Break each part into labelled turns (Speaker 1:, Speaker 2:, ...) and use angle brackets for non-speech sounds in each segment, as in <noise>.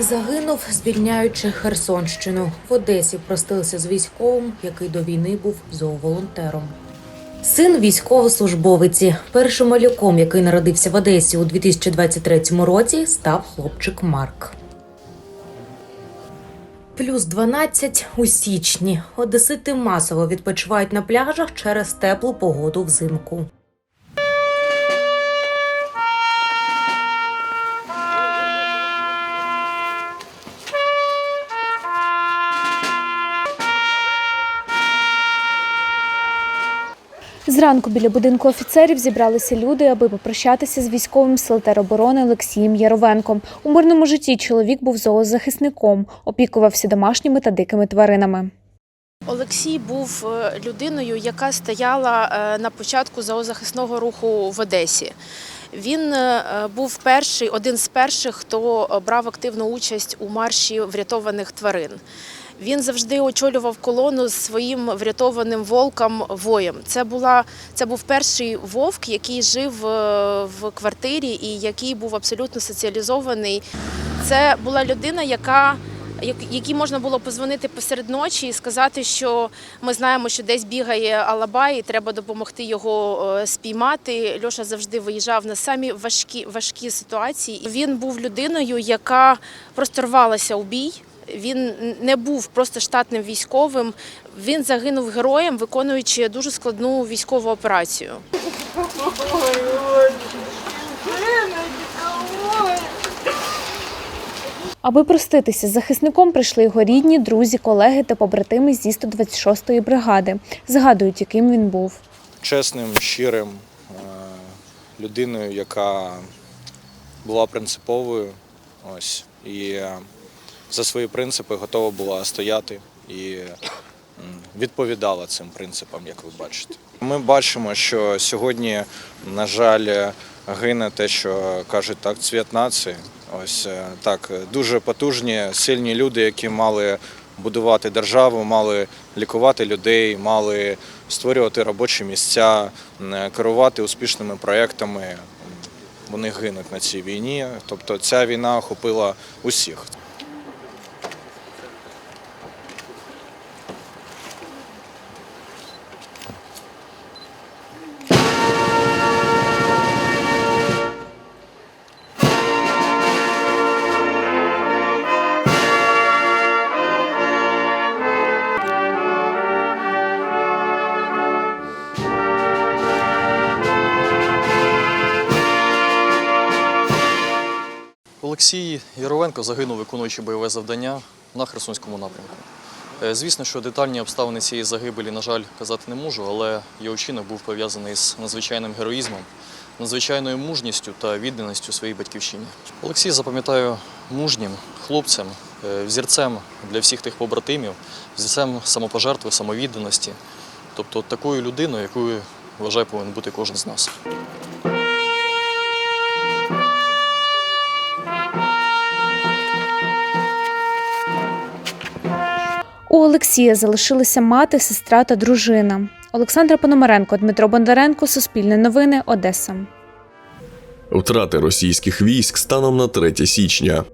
Speaker 1: Загинув, звільняючи Херсонщину. В Одесі простився з військовим, який до війни був зооволонтером. Син військовослужбовиці. Першим малюком, який народився в Одесі у 2023 році, став хлопчик Марк. Плюс 12 у січні. Одесити масово відпочивають на пляжах через теплу погоду взимку.
Speaker 2: Зранку біля будинку офіцерів зібралися люди, аби попрощатися з військовим сил тероборони Олексієм Яровенком. У мирному житті чоловік був зоозахисником, опікувався домашніми та дикими тваринами.
Speaker 3: Олексій був е, людиною, яка стояла е, на початку зоозахисного руху в Одесі. Він е, був перший, один з перших, хто брав активну участь у марші врятованих тварин. Він завжди очолював колону з своїм врятованим волком воєм. Це була це був перший вовк, який жив е, в квартирі і який був абсолютно соціалізований. Це була людина, яка як- якій можна було позвонити посеред ночі і сказати, що ми знаємо, що десь бігає Алабай, і треба допомогти його е, спіймати. Льоша завжди виїжджав на самі важкі важкі ситуації. Він був людиною, яка просто рвалася у бій. Він не був просто штатним військовим. Він загинув героєм, виконуючи дуже складну військову операцію.
Speaker 2: Аби проститися з захисником, прийшли його рідні, друзі, колеги та побратими зі 126-ї бригади. Згадують, яким він був.
Speaker 4: чесним, щирим, е, людиною, яка була принциповою. Ось, і е, за свої принципи готова була стояти і відповідала цим принципам, як ви бачите. Ми бачимо, що сьогодні, на жаль, гине те, що кажуть так, цвіт нації. Ось е, так, дуже потужні, сильні люди, які мали будувати державу, мали лікувати людей, мали створювати робочі місця, керувати успішними проектами. Вони гинуть на цій війні. Тобто ця війна охопила усіх.
Speaker 5: Олексій Яровенко загинув, виконуючи бойове завдання на Херсонському напрямку. Е, Звісно, що детальні обставини цієї загибелі, на жаль, казати не можу, але його вчинок був пов'язаний з надзвичайним героїзмом, надзвичайною мужністю та відданістю своїй батьківщині. Олексій запам'ятаю мужнім хлопцем, е, взірцем для всіх тих побратимів, взірцем самопожертви, самовідданості. Тобто такою людиною, якою вважаю, повинен бути кожен з нас.
Speaker 2: У Олексія залишилися мати, сестра та дружина. Олександра Пономаренко, Дмитро Бондаренко, Суспільне новини, Одеса.
Speaker 6: Втрати російських військ станом на 3 січня.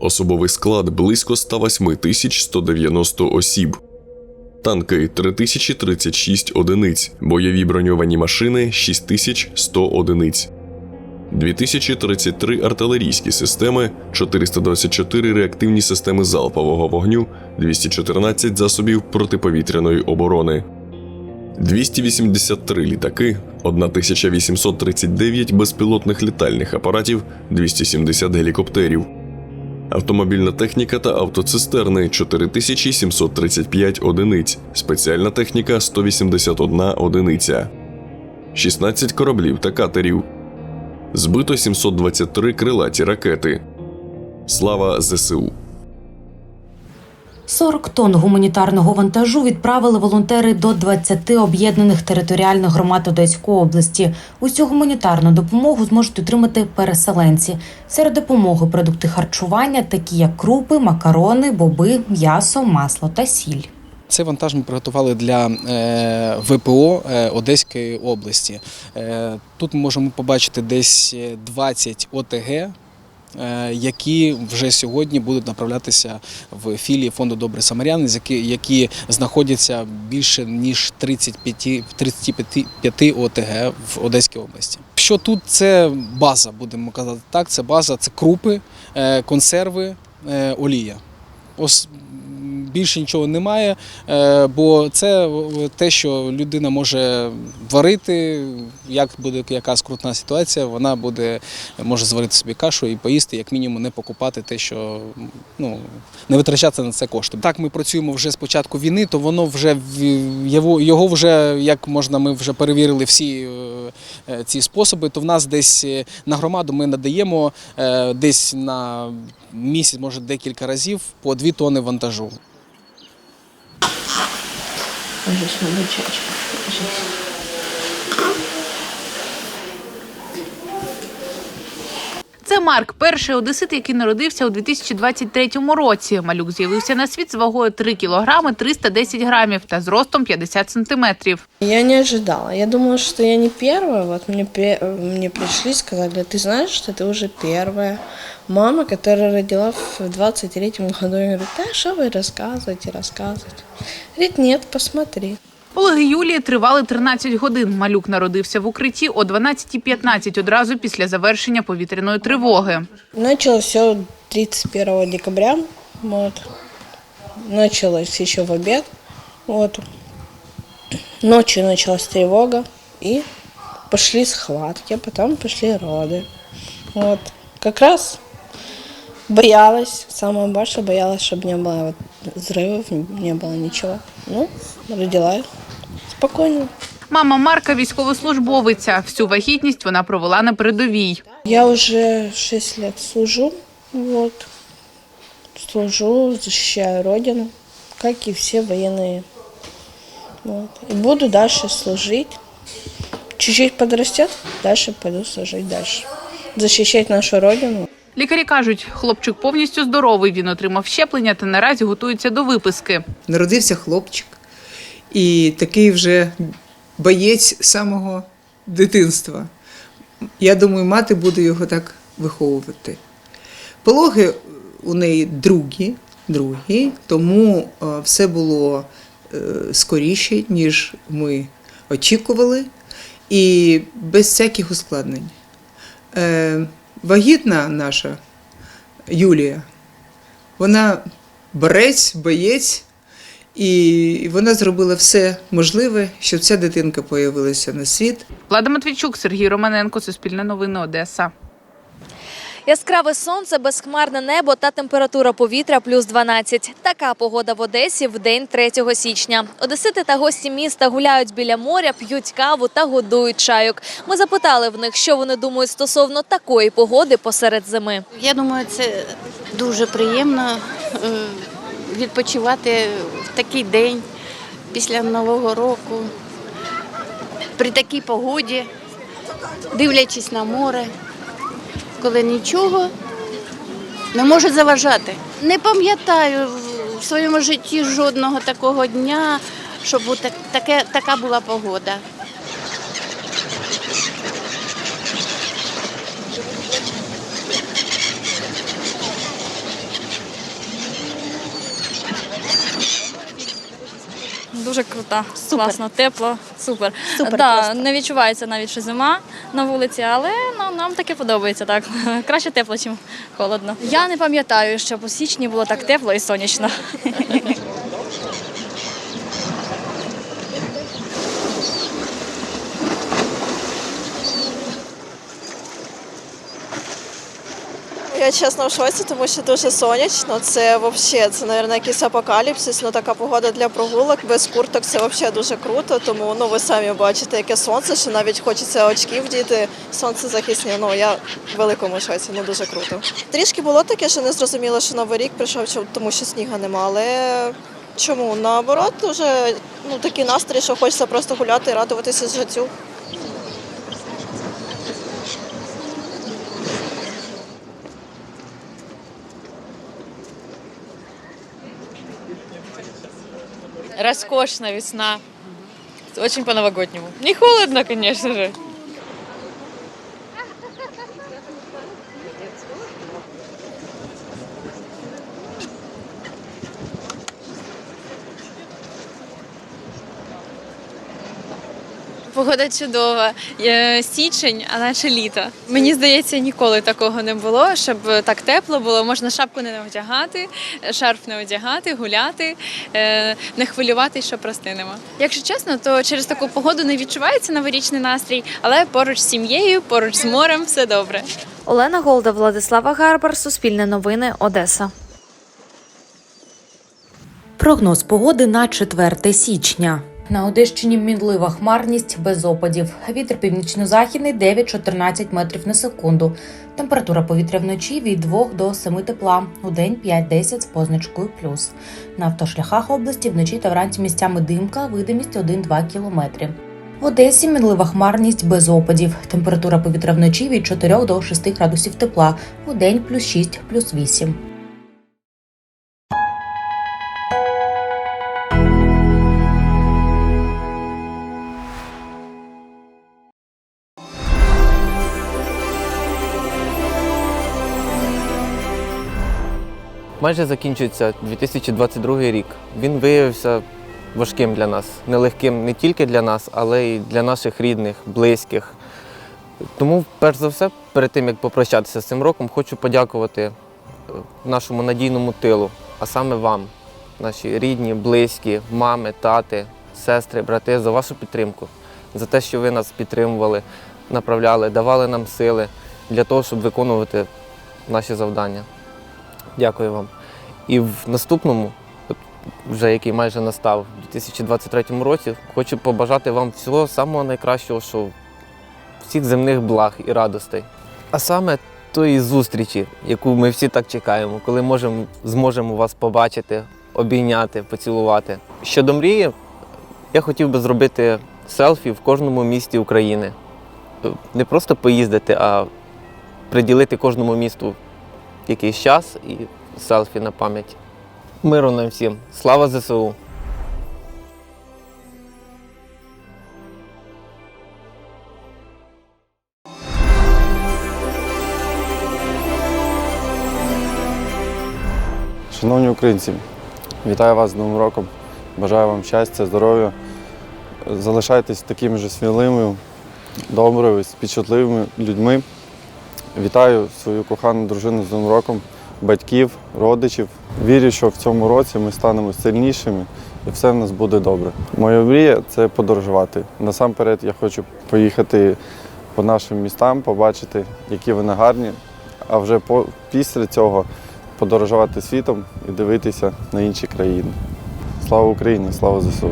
Speaker 6: Особовий склад близько 108 тисяч 190 осіб. Танки 3036 одиниць. Бойові броньовані машини 6100 одиниць. 2033 артилерійські системи, 424 реактивні системи залпового вогню, 214 засобів протиповітряної оборони. 283 літаки, 1839 безпілотних літальних апаратів, 270 гелікоптерів. Автомобільна техніка та автоцистерни 4735 одиниць, спеціальна техніка 181 одиниця, 16 кораблів та катерів. Збито 723 крилаті ракети. Слава ЗСУ.
Speaker 1: 40 тонн гуманітарного вантажу відправили волонтери до 20 об'єднаних територіальних громад Одеської області. Усю гуманітарну допомогу зможуть отримати переселенці. Серед допомоги продукти харчування, такі як крупи, макарони, боби, м'ясо, масло та сіль.
Speaker 7: Цей вантаж ми приготували для е, ВПО е, Одеської області. Е, Тут ми можемо побачити десь 20 ОТГ які вже сьогодні будуть направлятися в філії фонду Добрий Самарян, які, знаходяться більше ніж 35, 35 ОТГ в Одеській області. Що тут це база, будемо казати так. Це база, це крупи, консерви, олія. Більше нічого немає, е, бо це те, що людина може варити, як буде яка скрутна ситуація, вона буде може зварити собі кашу і поїсти, як мінімум, не покупати те, що ну не витрачати на це кошти. Так ми працюємо вже з початку війни, то воно вже його, його вже як можна, ми вже перевірили всі е, ці способи. То в нас десь е, на громаду ми надаємо десь на місяць, може декілька разів по 2 тони вантажу. Кажеш, на Покажись.
Speaker 8: Це Марк, перший одесит, який народився у 2023 році. Малюк з'явився на світ з вагою 3 кілограми 310 грамів та зростом 50 сантиметрів.
Speaker 9: Я не ожидала. Я думала, что я не первая. Вот мне, при- мне пришли и сказали, ты знаешь, что ты уже первая мама, которая родила в 23-м году. Я говорю, да, что вы рассказываете, рассказываете. Говорит, нет, посмотри.
Speaker 8: Пологи Юлії тривали 13 годин. Малюк народився в укритті о 12.15 одразу після завершення повітряної тривоги.
Speaker 9: Началось все 31 декабря. Вот. Началось еще в обед. Вот. Ночью началась тревога. И пошли схватки, потом пошли роды. Вот. Как раз боялась, самое большее боялась, чтобы не было вот взрывов, не было ничего. Ну, родила спокойно.
Speaker 8: Мама Марка військовослужбовиця. Всю вагітність вона провела на передовій.
Speaker 9: Я уже 6 лет служу, вот. Служу, защищаю Родину, как и все военные. Вот. И буду дальше служить. Чуть-чуть подрастет, дальше пойду служить дальше. Защищать нашу Родину.
Speaker 8: Лікарі кажуть, хлопчик повністю здоровий. Він отримав щеплення та наразі готується до виписки.
Speaker 10: народився хлопчик, і такий вже боєць самого дитинства. Я думаю, мати буде його так виховувати. Пологи у неї другі, другі тому е, все було е, скоріше, ніж ми очікували, і без всяких ускладнень. Е, Вагітна наша Юлія, вона борець, боєць, і вона зробила все можливе, щоб ця дитинка появилася на світ.
Speaker 8: Влада Матвійчук, Сергій Романенко, Суспільне новини, Одеса.
Speaker 11: Яскраве сонце, безхмарне небо та температура повітря плюс 12. Така погода в Одесі в день 3 січня. Одесити та гості міста гуляють біля моря, п'ють каву та годують чайок. Ми запитали в них, що вони думають стосовно такої погоди посеред зими.
Speaker 12: Я думаю, це дуже приємно е, відпочивати в такий день після Нового року, при такій погоді, дивлячись на море, коли нічого не може заважати. Не пам'ятаю в своєму житті жодного такого дня, щоб таке, така була погода.
Speaker 13: Дуже крута, класно, тепло, супер.
Speaker 11: Супер
Speaker 13: да,
Speaker 11: просто.
Speaker 13: не відчувається навіть, що зима на вулиці, але ну, нам таке подобається так. <laughs> Краще тепло, ніж холодно. Я не пам'ятаю, що по січні було так тепло і сонячно. <laughs>
Speaker 9: Я чесно в шоці, тому що дуже сонячно. Це взагалі, це, мабуть, якийсь апокаліпсис. Ну така погода для прогулок без курток це взагалі дуже круто. Тому ну ви самі бачите, яке сонце, що навіть хочеться очки вдіти. Сонце захисні. Ну я в великому шоці, ну дуже круто. Трішки було таке, що не зрозуміло, що новий рік прийшов, тому що сніга нема. Але чому? Наоборот, дуже ну такий настрій, що хочеться просто гуляти і радуватися життю.
Speaker 13: Роскошна весна. Очень по-новогоднему. Не холодно, конечно же. Погода чудова. Січень, а наче літо. Мені здається, ніколи такого не було, щоб так тепло було. Можна шапку не одягати, шарф не одягати, гуляти, е, не хвилюватись, що простинемо. Якщо чесно, то через таку погоду не відчувається новорічний настрій, але поруч з сім'єю, поруч з морем все добре.
Speaker 11: Олена Голда, Владислава Гарбар, Суспільне новини, Одеса.
Speaker 1: Прогноз погоди на 4 січня. На Одещині мінлива хмарність без опадів. Вітер північно-західний 9-14 метрів на секунду. Температура повітря вночі від 2 до 7 тепла. У день 5-10 з позначкою плюс. На автошляхах області вночі та вранці місцями димка, видимість 1-2 кілометри. В Одесі мінлива хмарність без опадів. Температура повітря вночі від 4 до 6 градусів тепла. У день плюс 6, плюс 8.
Speaker 14: Майже закінчується 2022 рік. Він виявився важким для нас, нелегким не тільки для нас, але й для наших рідних, близьких. Тому, перш за все, перед тим як попрощатися з цим роком, хочу подякувати е, нашому надійному тилу, а саме вам, наші рідні, близькі, мами, тати, сестри, брати, за вашу підтримку, за те, що ви нас підтримували, направляли, давали нам сили для того, щоб виконувати наші завдання. Дякую вам. І в наступному, вже який майже настав, у 2023 році, хочу побажати вам всього самого найкращого, що всіх земних благ і радостей. А саме тої зустрічі, яку ми всі так чекаємо, коли можемо, зможемо вас побачити, обійняти, поцілувати. Щодо мрії, я хотів би зробити селфі в кожному місті України. Не просто поїздити, а приділити кожному місту якийсь час і селфі на пам'ять. Миру нам всім. Слава ЗСУ!
Speaker 15: Шановні українці, вітаю вас з Новим роком. Бажаю вам щастя, здоров'я. Залишайтесь такими ж сміливими, добрими, співчутливими людьми. Вітаю свою кохану дружину з Новим роком, батьків, родичів. Вірю, що в цьому році ми станемо сильнішими і все в нас буде добре. Моя мрія це подорожувати. Насамперед я хочу поїхати по нашим містам, побачити, які вони гарні, а вже після цього подорожувати світом і дивитися на інші країни. Слава Україні! Слава ЗСУ!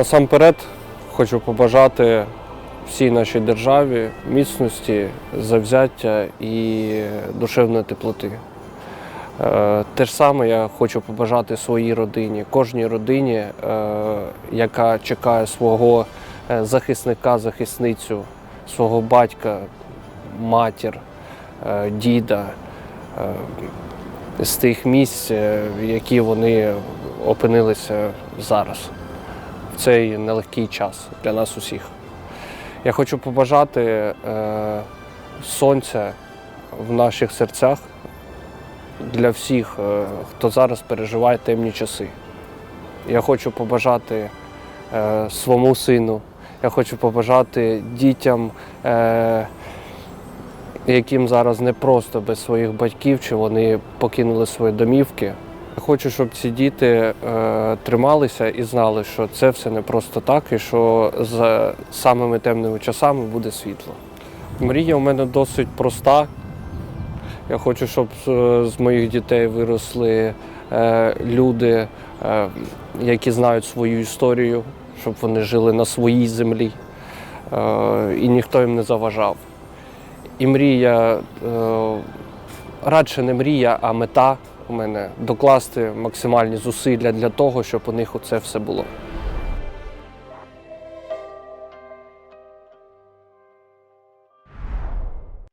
Speaker 16: Насамперед хочу побажати всій нашій державі міцності, завзяття і душевної теплоти. Е, Те ж саме я хочу побажати своїй родині, кожній родині, е, яка чекає свого е, захисника, захисницю, свого батька, матір, діда з тих місць, в які вони опинилися зараз цей нелегкий час для нас усіх. Я хочу побажати е, сонця в наших серцях для всіх, е, хто зараз переживає темні часи. Я хочу побажати е, своєму сину, я хочу побажати дітям, е, яким зараз непросто без своїх батьків, чи вони покинули свої домівки. Хочу, щоб ці діти е, трималися і знали, що це все не просто так, і що за самими темними часами буде світло. Мрія у мене досить проста. Я хочу, щоб з моїх дітей виросли е, люди, е, які знають свою історію, щоб вони жили на своїй землі е, і ніхто їм не заважав. І мрія, е, радше не мрія, а мета у мене докласти максимальні зусилля для того, щоб у них це все було.